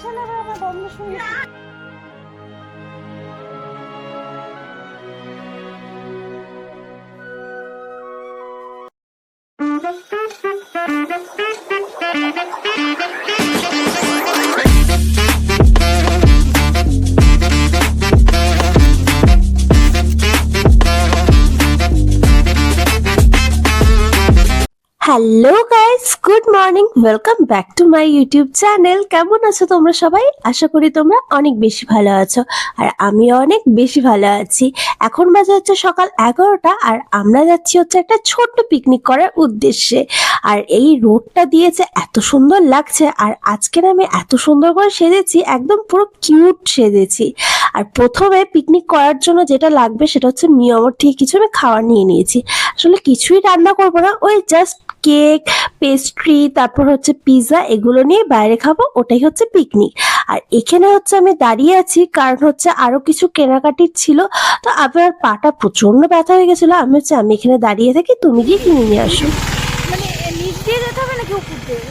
ছেলে আবার আমার গন্ধ শুনে hello guys good morning welcome back to my YouTube channel কেমন আছো তোমরা সবাই? আশা করি তোমরা অনেক বেশি ভালো আছো আর আমিও অনেক বেশি ভালো আছি। এখন বাজে হচ্ছে সকাল এগারোটা আর আমরা যাচ্ছি হচ্ছে একটা ছোট্ট পিকনিক করার উদ্দেশ্যে। আর এই রোডটা দিয়েছে এত সুন্দর লাগছে আর আজকে না আমি এত সুন্দর করে সেজেছি, একদম পুরো কিউট সেজেছি। আর প্রথমে পিকনিক করার জন্য যেটা লাগবে সেটা হচ্ছে মিয়মর থেকে কিছু আমি খাবার নিয়ে নিয়েছি। আসলে কিছুই রান্না করব না, ওই জাস্ট কেক পেস্ট্রি তারপর হচ্ছে পিৎজা এগুলো নিয়ে বাইরে খাব ওটাই হচ্ছে পিকনিক আর এখানে হচ্ছে আমি দাঁড়িয়ে আছি কারণ হচ্ছে আরও কিছু কেনাকাটির ছিল তো আমার পাটা প্রচণ্ড ব্যথা হয়ে গেছিল আমি হচ্ছে আমি এখানে দাঁড়িয়ে থাকি তুমি গিয়ে কিনে নিয়ে আসো। মানে নিচ দিয়ে যেতে হবে নাকি উপর দিয়ে?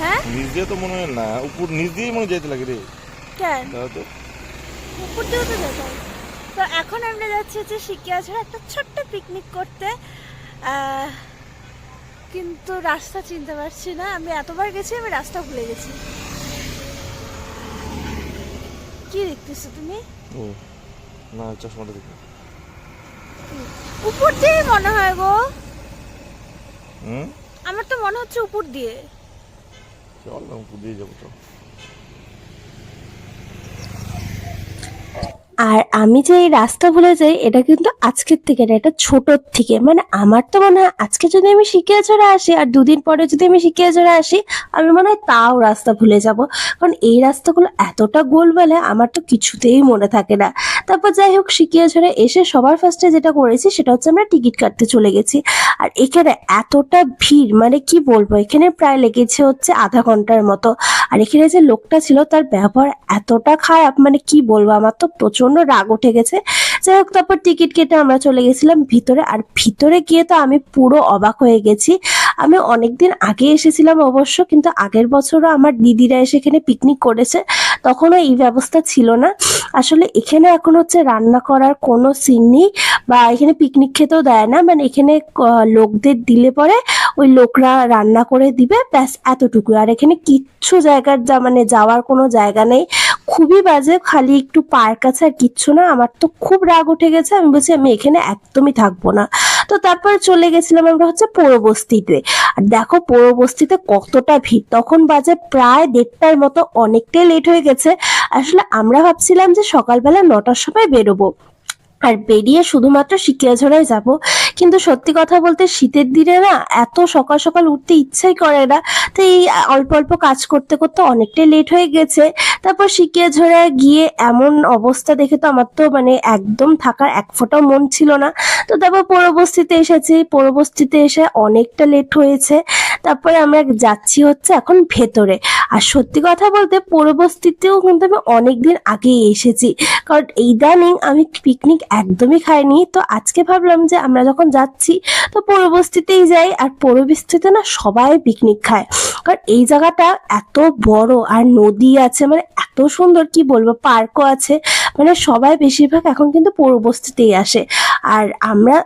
হ্যাঁ? নিচ দিয়ে তো মনে হয় না উপর নিচ দিয়েই মনে যেতে লাগে রে। কেন? উপর দিয়েও তো যেতে হবে। তো এখন আমরা যাচ্ছি হচ্ছে শিকিয়া একটা ছোট্ট পিকনিক করতে আহ, কিন্তু রাস্তা চিনতে পারছি না। আমি এতবার গেছি আমি রাস্তা ভুলে গেছি। কি দেখতেছো তুমি? না চশমাটা দেখি উপর দিয়ে মনে হয় গো। হুম? আমার তো মনে হচ্ছে উপর দিয়ে। চল না উপর দিয়ে যাব তো আর আমি যে এই রাস্তা ভুলে যাই, এটা কিন্তু আজকের থেকে না, এটা ছোটোর থেকে। মানে আমার তো মনে হয় আজকে যদি আমি শিখিয়াচড়া আসি আর দুদিন পরে যদি আমি শিখিয়াচড়া আসি, আমি মনে হয় তাও রাস্তা ভুলে যাব। কারণ এই রাস্তাগুলো এতটা গোল বলে আমার তো কিছুতেই মনে থাকে না। তারপর যাই হোক শিখিয়াচড়া এসে সবার ফার্স্টে যেটা করেছি সেটা হচ্ছে আমরা টিকিট কাটতে চলে গেছি। আর এখানে এতটা ভিড় মানে কি বলব, এখানে প্রায় লেগেছে হচ্ছে আধা ঘণ্টার মতো। আর এখানে যে লোকটা ছিল তার ব্যবহার এতটা খারাপ মানে কি বলব, আমার তো প্রচণ্ড রাগ উঠে গেছে। যাই হোক, তারপর টিকিট কেটে আমরা চলে গেছিলাম ভিতরে। আর ভিতরে গিয়ে তো আমি পুরো অবাক হয়ে গেছি। আমি অনেকদিন আগে এসেছিলাম অবশ্য, কিন্তু আগের বছরও আমার দিদিরা এসে এখানে পিকনিক করেছে। তখনও এই ব্যবস্থা ছিল না। আসলে এখানে এখন হচ্ছে রান্না করার কোনো সিন নেই বা এখানে পিকনিক খেতেও দেয় না। মানে এখানে লোকদের দিলে পরে ওই লোকরা রান্না করে দিবে, ব্যাস এতটুকু। আর এখানে কিচ্ছু জায়গার যা মানে যাওয়ার কোনো জায়গা নেই। খুবই বাজে, খালি একটু পার্ক আছে আর কিচ্ছু না। আমার তো খুব রাগ উঠে গেছে। আমি বলছি, আমি এখানে একদমই থাকব না। তো তারপরে চলে গেছিলাম আমরা হচ্ছে পৌরবস্তিতে। আর দেখো পৌরবস্তিতে কতটা ভিড়। তখন বাজে প্রায় দেড়টার মতো, অনেকটাই লেট হয়ে গেছে। আসলে আমরা ভাবছিলাম যে সকালবেলা নটার সময় বেরোবো। আর বেরিয়ে শুধুমাত্র শিকিয়াঝোড়ায় যাব। কিন্তু সত্যি কথা বলতে শীতের দিনে না এত সকাল সকাল উঠতে ইচ্ছাই করে না। তো এই অল্প অল্প কাজ করতে করতে অনেকটাই লেট হয়ে গেছে। তারপর শিকিয়াঝোড়ায় গিয়ে এমন অবস্থা দেখে তো আমার তো মানে একদম থাকার এক ফোঁটাও মন ছিল না। তো তারপর পৌরবস্তিতে এসেছি। পৌরবস্তিতে এসে অনেকটা লেট হয়েছে। তারপরে আমরা যাচ্ছি হচ্ছে এখন ভেতরে। আর সত্যি কথা বলতে পৌরবস্তিতেও কিন্তু আমি অনেকদিন আগেই এসেছি। কারণ ইদানিং আমি পিকনিক একদমই খাইনি। তো আজকে ভাবলাম যে আমরা যখন যাচ্ছি, তো পৌরবস্তিতেই যাই আর পৌরবস্তিতে না সবাই পিকনিক খায়। কারণ এই জায়গাটা এত বড় আর নদী আছে মানে এত সুন্দর কি বলব পার্কও আছে। মানে সবাই বেশিরভাগ এখন কিন্তু পৌরবস্তিতেই আসে। আর আমরা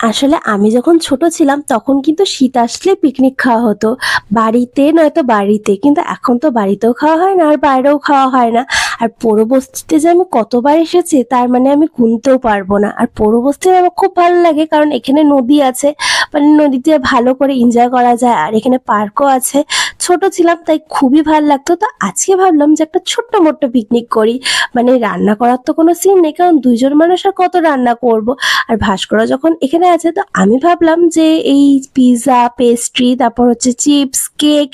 আসলে আমি যখন ছোট ছিলাম, তখন কিন্তু শীত আসলে পিকনিক খাওয়া হতো। বাড়িতে নয়তো বাড়িতে, কিন্তু এখন তো বাড়িতেও খাওয়া হয় না, আর বাইরেও খাওয়া হয় না। আর পৌরবস্তিতে যে আমি কতবার এসেছি, তার মানে আমি গুনতেও পারব না। আর পৌরবস্তিতে আমার খুব ভালো লাগে, কারণ এখানে নদী আছে মানে নদীতে ভালো করে এনজয় করা যায়, আর এখানে পার্কও আছে। ছোট ছিলাম, তাই খুবই ভালো লাগতো। তো আজকে ভাবলাম যে একটা ছোট্ট মোট্ট পিকনিক করি। মানে রান্না করার তো কোনো সিন নেই, কারণ দুইজন মানুষ আর কত রান্না করব? আর ভাস্কর যখন এখানে আছে, তো আমি ভাবলাম যে এই পিৎজা পেস্ট্রি তারপর হচ্ছে চিপস কেক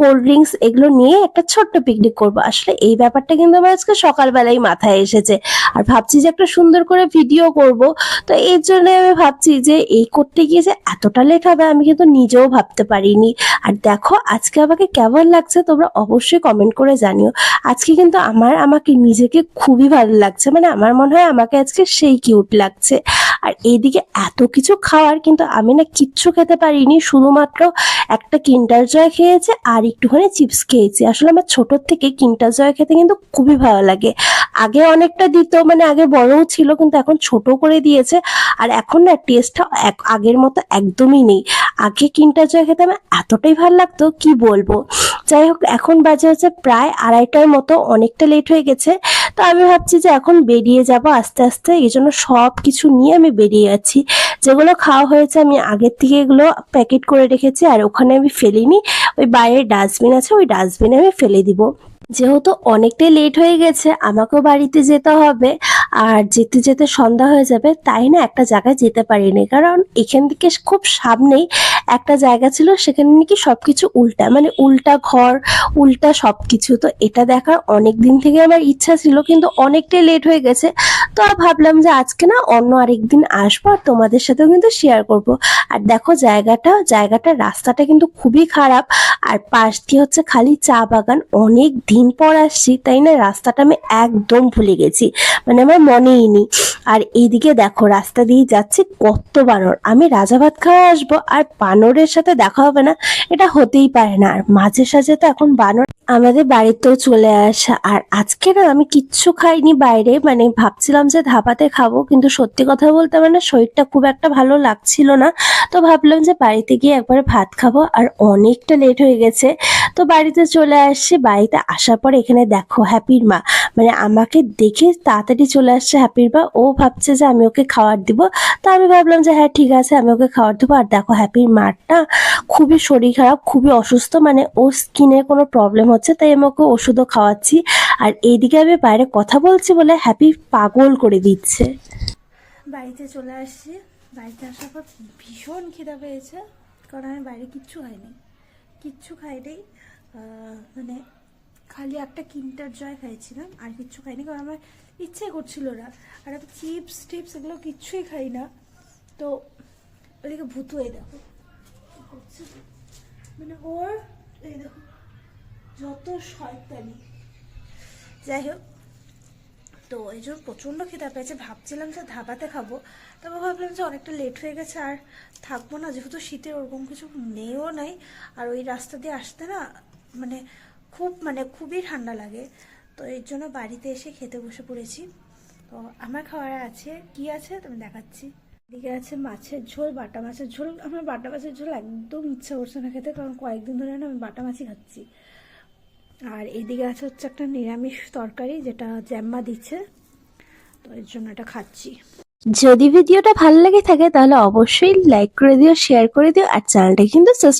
কোল্ড ড্রিঙ্কস এগুলো নিয়ে একটা ছোট্ট পিকনিক করব। আসলে এই ব্যাপারটা কিন্তু আমার আজকে সকালবেলাই মাথায় এসেছে। আর ভাবছি যে একটা সুন্দর করে ভিডিও করব। তো এর জন্য আমি ভাবছি যে এই করতে গিয়ে যে এতটা লেট হবে আমি কিন্তু নিজেও ভাবতে পারিনি। আর দেখো, আজকে আমাকে কেমন লাগছে তোমরা অবশ্যই কমেন্ট করে জানিও। আজকে কিন্তু আমার, আমাকে নিজেকে খুবই ভালো লাগছে। মানে আমার মনে হয় আমাকে আজকে সেই কিউট লাগছে। আর এইদিকে এত কিছু খাওয়ার কিন্তু আমি না কিচ্ছু খেতে পারিনি। শুধুমাত্র একটা কিন্টার জয় খেয়েছে আর একটুখানি চিপস খেয়েছি। আসলে আমার ছোটোর থেকে কিন্টার জয় খেতে কিন্তু খুবই ভালো লাগে। আগে অনেকটা দিত মানে আগে বড়ও ছিল, কিন্তু এখন ছোট করে দিয়েছে। আর এখন না টেস্টটা আগের মতো একদমই নেই। আগে কিন্টার জয় খেতে আমার এতটাই ভালো লাগতো, কি বলব? যাই হোক, এখন বাজে হচ্ছে প্রায় আড়াইটার মতো, অনেকটা লেট হয়ে গেছে। তো আমি ভাবছি যে এখন বেরিয়ে যাব আস্তে আস্তে। এই জন্য সব কিছু নিয়ে আমি বেরিয়ে যাচ্ছি যেগুলো খাওয়া হয়েছে আমি আগের থেকে এগুলো প্যাকেট করে রেখেছি আর ওখানে আমি ফেলিনি। ওই বাইরের ডাস্টবিন আছে, ওই ডাস্টবিনে আমি ফেলে দিব। যেহেতু অনেকটাই লেট হয়ে গেছে, আমাকেও বাড়িতে যেতে হবে। আর যেতে যেতে সন্ধ্যা হয়ে যাবে, তাই না একটা জায়গায় যেতে পারিনি। কারণ এখান থেকে খুব সামনেই একটা জায়গা ছিল, সেখানে নাকি সবকিছু উল্টা মানে উল্টা ঘর, উল্টা সবকিছু। তো এটা দেখার অনেক দিন থেকে আমার ইচ্ছা ছিল, কিন্তু অনেকটাই লেট হয়ে গেছে। তো ভাবলাম যে আজকে না অন্য আরেকদিন আসব আর তোমাদের সাথেও কিন্তু শেয়ার করব। আর দেখো জায়গাটা জায়গাটার রাস্তাটা কিন্তু খুবই খারাপ। আর পাশ দিয়ে হচ্ছে খালি চা বাগান। অনেক দিন পর আসছি, তাই না? রাস্তাটা আমি একদম ভুলে গেছি। মানে আমার মনেই নেই। আর এইদিকে দেখো, রাস্তা দিয়ে যাচ্ছি কত বানর। আমি রাজা ভাত খাওয়া আসব আর বানরের সাথে দেখা হবে না, এটা হতেই পারে না। আর মাঝে সাঝে তো এখন বানর আমাদের বাড়িতেও চলে আসা। আর আজকে না আমি কিচ্ছু খাইনি বাইরে মানে ভাবছিলাম যে ধাবাতে খাব, কিন্তু সত্যি কথা বলতে মানে শরীরটা খুব একটা ভালো লাগছিল না। তো ভাবলাম যে বাড়িতে গিয়ে একবারে ভাত খাব, আর অনেকটা লেট হয়ে গেছে। তো বাড়িতে চলে আসছি, বাড়িতে আসার পর এখানে দেখো, হ্যাপির মা। মানে আমাকে দেখে তাড়াতাড়ি চলে আসছে হ্যাপির বা ও ভাবছে যে আমি ওকে খাবার দিব। তো আমি ভাবলাম যে হ্যাঁ ঠিক আছে, আমি ওকে খাবার দেবো। আর দেখো, হ্যাপির মারটা খুবই শরীর খারাপ, খুবই অসুস্থ মানে ওর স্কিনের কোনো প্রবলেম হচ্ছে, তাই আমি ওকে ওষুধও খাওয়াচ্ছি। আর এইদিকে আমি বাইরে কথা বলছি বলে হ্যাপি পাগল করে দিচ্ছে। বাড়িতে চলে আসছি। বাড়িতে আসার পর ভীষণ খিদা পেয়েছে, কারণ আমি বাইরে কিচ্ছু খাইনি। কিচ্ছু খাইনি। মানে খালি একটা কিন্টার জয় খাইছিলাম, আর কিচ্ছু খাইনি, কারণ আমার ইচ্ছে করছিল না। আর আমি চিপস, টিপস এগুলো কিচ্ছুই খাই না। তো ওদিকে ভূতু, এই দেখো? মানে ওর, এই দেখো, যত শয়তানি। যাই হোক, তো এই জন্য প্রচণ্ড খিদা পেয়েছে, ভাবছিলাম যে ধাবাতে খাব। তারপর ভাবলাম যে অনেকটা লেট হয়ে গেছে, আর থাকব না, যেহেতু শীতে ওরকম কিছু নেইও নাই। আর ওই রাস্তা দিয়ে আসতে না মানে খুব মানে খুবই ঠান্ডা লাগে। তো এর জন্য বাড়িতে এসে খেতে বসে পড়েছি। তো আমার খাওয়ার আছে। কি আছে? তুমি দেখাচ্ছি। এদিকে আছে মাছের ঝোল, বাটা মাছের ঝোল। আমার বাটা মাছের ঝোল একদম ইচ্ছা করছে না খেতে, কারণ কয়েকদিন ধরে না আমি বাটা মাছই খাচ্ছি। আর এদিকে আছে হচ্ছে একটা নিরামিষ তরকারি, যেটা জ্যাম্মা দিচ্ছে। তো এর জন্য এটা খাচ্ছি। যদি ভিডিওটা ভালো লেগে থাকে, তাহলে অবশ্যই লাইক করে দিও শেয়ার করে দিও, আর চ্যানেলটা কিন্তু